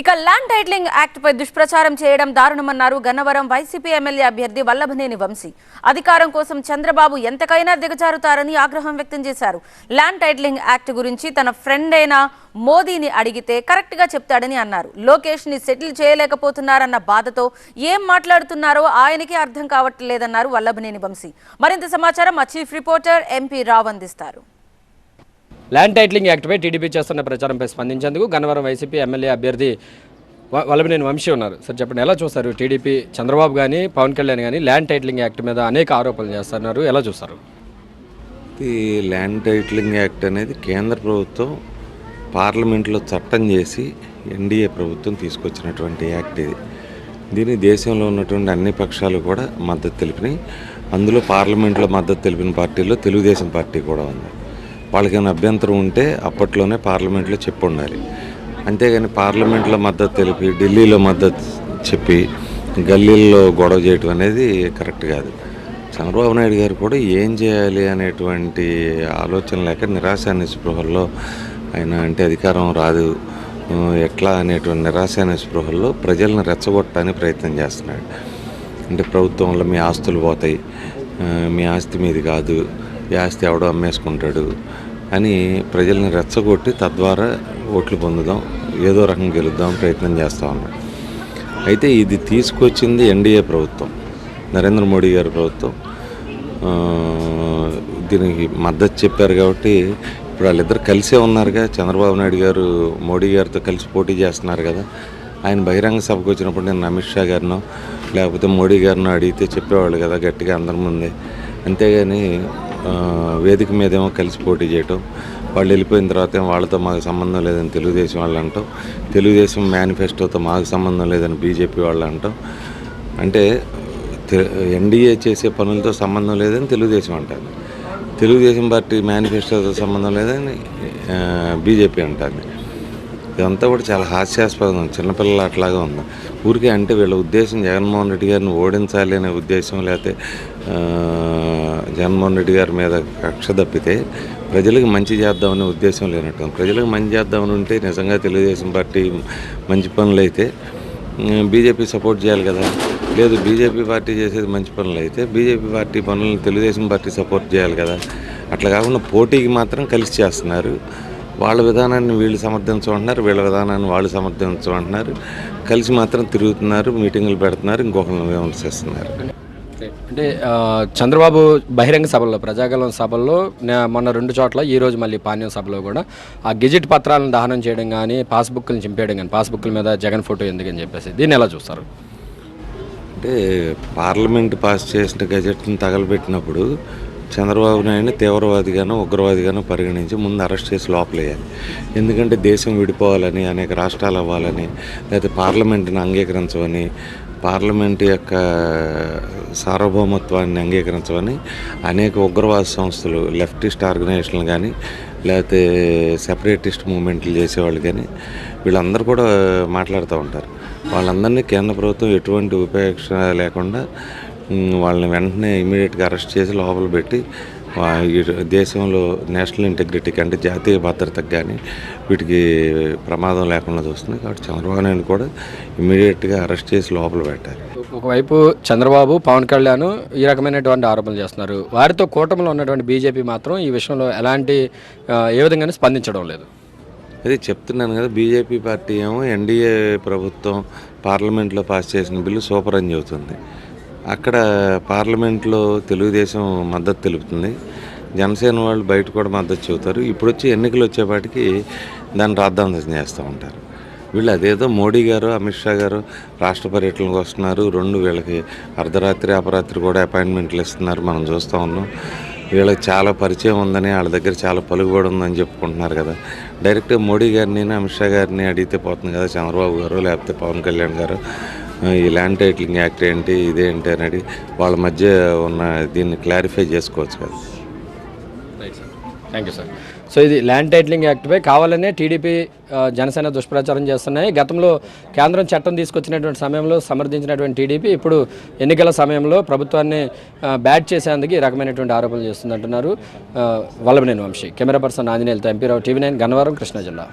ఇక land titling act పై దుష్ప్రచారం చేయడం దారుణమన్నారు గన్నవరం వైసీపీ ఎమ్మెల్యే అభ్యర్థి వల్లభనేని వంశీ. అధికారం కోసం చంద్రబాబు ఎంతకైనా దిగజారుతారని ఆగ్రహం వ్యక్తం చేశారు. ల్యాండ్ టైటిలింగ్ యాక్ట్ గురించి తన ఫ్రెండ్ అయిన మోదీని అడిగితే కరెక్ట్గా చెప్తాడని అన్నారు. లోకేష్ని సెటిల్ చేయలేకపోతున్నారన్న బాధతో ఏం మాట్లాడుతున్నారో ఆయనకే అర్థం కావట్లేదన్నారు వల్లభనేని వంశీ. మరింత సమాచారం మా చీఫ్ రిపోర్టర్ ఎంపీ రావు అందిస్తారు. ల్యాండ్ టైటిలింగ్ యాక్ట్పై టీడీపీ చేస్తున్న ప్రచారంపై స్పందించేందుకు గన్నవరం వైసీపీ ఎమ్మెల్యే అభ్యర్థి వ- వల్లభనేని వంశీ ఉన్నారు. సార్ చెప్పండి ఎలా చూస్తారు టీడీపీ చంద్రబాబు కానీ పవన్ కళ్యాణ్ కానీ ల్యాండ్ టైటిలింగ్ యాక్ట్ మీద అనేక ఆరోపణలు చేస్తున్నారు? ఎలా చూస్తారు? ఈ ల్యాండ్ టైటిలింగ్ యాక్ట్ అనేది కేంద్ర ప్రభుత్వం పార్లమెంట్లో చట్టం చేసి ఎన్డీఏ ప్రభుత్వం తీసుకొచ్చినటువంటి యాక్ట్ ఇది. దీని దేశంలో ఉన్నటువంటి అన్ని పక్షాలు కూడా మద్దతు తెలిపినాయి. అందులో పార్లమెంట్లో మద్దతు తెలిపిన పార్టీలో తెలుగుదేశం పార్టీ కూడా ఉంది. వాళ్ళకి ఏమైనా అభ్యంతరం ఉంటే అప్పట్లోనే పార్లమెంట్లో చెప్పి ఉండాలి. అంతేగాని పార్లమెంట్లో మద్దతు తెలిపి ఢిల్లీలో మద్దతు చెప్పి గల్లీల్లో గొడవ చేయటం అనేది కరెక్ట్ కాదు. చంద్రబాబు నాయుడు గారు కూడా ఏం చేయాలి అనేటువంటి ఆలోచన లేక నిరాశ నిస్పృహల్లో ఆయన అంటే అధికారం రాదు. ఎట్లా అనేటువంటి నిరాశ నిస్పృహల్లో ప్రజలను రెచ్చగొట్టడానికి ప్రయత్నం చేస్తున్నాడు. అంటే ప్రభుత్వంలో మీ ఆస్తులు పోతాయి. మీ ఆస్తి మీది కాదు. ఆస్తి ఎవడో అమ్మేసుకుంటాడు అని ప్రజల్ని రెచ్చగొట్టి తద్వారా ఓట్లు పొందుదాం ఏదో రకం గెలుద్దాం ప్రయత్నం చేస్తూ ఉన్నాడు అయితే ఇది తీసుకొచ్చింది ఎన్డీఏ ప్రభుత్వం నరేంద్ర మోడీ గారి ప్రభుత్వం. దీనికి మద్దతు చెప్పారు కాబట్టి ఇప్పుడు వాళ్ళిద్దరు కలిసే ఉన్నారుగా. చంద్రబాబు నాయుడు గారు మోడీ గారితో కలిసి పోటీ చేస్తున్నారు కదా. ఆయన బహిరంగ సభకు వచ్చినప్పుడు నేను అమిత్ షా గారినో లేకపోతే మోడీ గారినో అడిగితే చెప్పేవాళ్ళు కదా గట్టిగా అందరి ముందే. అంతేగాని వేదిక మీదేమో కలిసి పోటీ చేయటం వాళ్ళు వెళ్ళిపోయిన తర్వాత ఏమో వాళ్ళతో మాకు సంబంధం లేదని తెలుగుదేశం వాళ్ళు అంటాం తెలుగుదేశం మేనిఫెస్టోతో మాకు సంబంధం లేదని బీజేపీ వాళ్ళు అంటాం. అంటే తె- ఎన్డీఏ చేసే పనులతో సంబంధం లేదని తెలుగుదేశం అంటారు తెలుగుదేశం పార్టీ మేనిఫెస్టోతో సంబంధం లేదని బీజేపీ అంటుంది. ఇదంతా కూడా చాలా హాస్యాస్పదం. చిన్నపిల్లల అట్లాగా ఉంది ఊరికే అంటే వీళ్ళ ఉద్దేశం జగన్మోహన్ రెడ్డి గారిని ఓడించాలి అనే ఉద్దేశం లేకపోతే జగన్మోహన్ రెడ్డి గారి మీద కక్ష తప్పితే ప్రజలకు మంచి చేద్దామనే ఉద్దేశం లేనట్టు. ప్రజలకు మంచి చేద్దామని ఉంటే నిజంగా తెలుగుదేశం పార్టీ మంచి పనులు అయితే బీజేపీ సపోర్ట్ చేయాలి కదా. లేదు బీజేపీ పార్టీ చేసేది మంచి పనులు అయితే బీజేపీ పార్టీ పనులను తెలుగుదేశం పార్టీ సపోర్ట్ చేయాలి కదా. అట్లా కాకుండా పోటీకి మాత్రం కలిసి చేస్తున్నారు. వాళ్ళ విధానాన్ని వీళ్ళు సమర్థించమంటున్నారు వీళ్ళ విధానాన్ని వాళ్ళు సమర్థించమంటున్నారు. కలిసి మాత్రం తిరుగుతున్నారు మీటింగులు పెడుతున్నారు ఇంకొకరిని విమర్శిస్తున్నారు అంటే చంద్రబాబు బహిరంగ సభల్లో ప్రజాగలం సభల్లో మొన్న రెండు చోట్ల ఈ రోజు మళ్ళీ పాణ్యం సభలో కూడా ఆ గెజిట్ పత్రాలను దహనం చేయడం కానీ పాస్బుక్లను చింపేయడం కానీ పాస్బుక్ల మీద జగన్ ఫోటో ఎందుకని చెప్పేసి దీన్ని ఎలా చూస్తారు? అంటే పార్లమెంట్ పాస్ చేసిన గజెట్ని తగలబెట్టినప్పుడు చంద్రబాబు నాయుడిని తీవ్రవాదిగాను ఉగ్రవాదిగాను పరిగణించి ముందు అరెస్ట్ చేసి లోపలేయాలి. ఎందుకంటే దేశం విడిపోవాలని అనేక రాష్ట్రాలు అవ్వాలని లేకపోతే పార్లమెంట్ని అంగీకరించమని పార్లమెంట్ యొక్క సార్వభౌమత్వాన్ని అంగీకరించమని అనేక ఉగ్రవాద సంస్థలు లెఫ్టిస్ట్ ఆర్గనైజేషన్లు కానీ లేకపోతే సెపరేటిస్ట్ మూమెంట్లు చేసేవాళ్ళు కానీ వీళ్ళందరూ కూడా మాట్లాడుతూ ఉంటారు. వాళ్ళందరినీ కేంద్ర ప్రభుత్వం ఎటువంటి ఉపేక్ష లేకుండా వాళ్ళని వెంటనే ఇమీడియట్గా అరెస్ట్ చేసి లోపల పెట్టి దేశంలో నేషనల్ ఇంటెగ్రిటీకి అంటే జాతీయ భద్రతకు కానీ వీటికి ప్రమాదం లేకుండా చూస్తుంది కాబట్టి చంద్రబాబు నాయుడు కూడా ఇమీడియట్గా అరెస్ట్ చేసి లోపల పెట్టాలి. ఒకవైపు చంద్రబాబు పవన్ కళ్యాణ్ ఈ రకమైనటువంటి ఆరోపణలు చేస్తున్నారు. వారితో కూటమిలో ఉన్నటువంటి బీజేపీ మాత్రం ఈ విషయంలో ఎలాంటి ఏ విధంగానే స్పందించడం లేదు. అది చెప్తున్నాను కదా బీజేపీ పార్టీ ఏమో ఎన్డీఏ ప్రభుత్వం పార్లమెంట్లో పాస్ చేసిన బిల్లు సూపర్ అని చెబుతుంది. అక్కడ పార్లమెంట్లో తెలుగుదేశం మద్దతు తెలుపుతుంది. జనసేన వాళ్ళు బయట కూడా మద్దతు చెబుతారు. ఇప్పుడు వచ్చి ఎన్నికలు వచ్చేపాటికి దాన్ని రాద్ధాంతం చేస్తూ ఉంటారు. వీళ్ళు అదేదో మోడీ గారు అమిత్ షా గారు రాష్ట్ర పర్యటనకు వస్తున్నారు. రెండు వీళ్ళకి అర్ధరాత్రి అపరాత్రి కూడా అపాయింట్మెంట్లు ఇస్తున్నారు. మనం చూస్తూ ఉన్నాం. వీళ్ళకి చాలా పరిచయం ఉందని వాళ్ళ దగ్గర చాలా పలుకుబడి ఉందని చెప్పుకుంటున్నారు కదా. డైరెక్ట్గా మోడీ గారిని అమిత్ షా గారిని అడిగితే పోతుంది కదా చంద్రబాబు గారు లేకపోతే పవన్ కళ్యాణ్ గారు. ఈ ల్యాండ్ టైటిలింగ్ యాక్ట్ ఏంటి ఇదేంటి అనేది వాళ్ళ మధ్య ఉన్న దీన్ని క్లారిఫై చేసుకోవచ్చు కదా. థ్యాంక్ యూ సార్ సో ఇది ల్యాండ్ టైటిలింగ్ యాక్ట్పై కావాలనే టీడీపీ జనసేన దుష్ప్రచారం చేస్తున్నాయి. గతంలో కేంద్రం చట్టం తీసుకొచ్చినటువంటి సమయంలో సమర్థించినటువంటి టీడీపీ ఇప్పుడు ఎన్నికల సమయంలో ప్రభుత్వాన్ని బ్యాట్ చేసేందుకు ఈ రకమైనటువంటి ఆరోపణలు చేస్తుందంటున్నారు Vallabhaneni Vamsi. Camera person ఆంజనేయులతో MP Rao TV nine Gannavaram Krishna జిల్లా.